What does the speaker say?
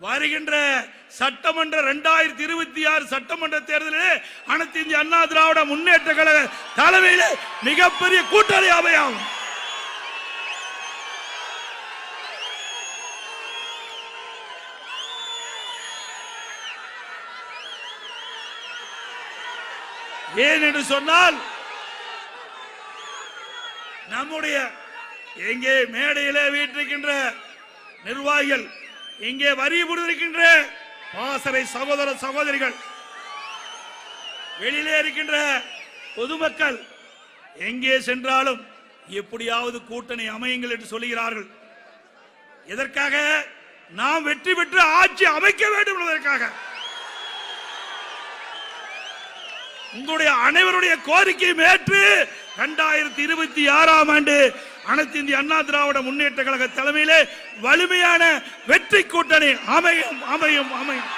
வருகின்ற சட்டமன்ற இரண்டாயிரத்தி இருபத்தி ஆறு சட்டமன்ற தேர்தலில் அனைத்து இந்திய அண்ணா திராவிட முன்னேற்ற கழக தலைமையில் மிகப்பெரிய கூட்டணி அமையும். ஏன் என்று சொன்னால் நம்முடைய எங்கே மேடையிலே வீட்டிருக்கின்ற நிர்வாகிகள் இங்கே வரி புரிந்திருக்கின்ற பாசறை சகோதர சகோதரிகள் வெளியிலே இருக்கின்ற பொதுமக்கள் எங்கே சென்றாலும் எப்படியாவது கூட்டணி அமையுங்கள் என்று சொல்லுகிறார்கள். எதற்காக? நாம் வெற்றி பெற்று ஆட்சி அமைக்க வேண்டும் என்பதற்காக. உங்களுடைய அனைவருடைய கோரிக்கையும் ஏற்று இரண்டாயிரத்தி இருபத்தி ஆறாம் ஆண்டு அனைத்து இந்திய அண்ணா திராவிட முன்னேற்ற கழக தலைமையிலே வலிமையான வெற்றி கூட்டணி அமையும் அமையும் அமையும்.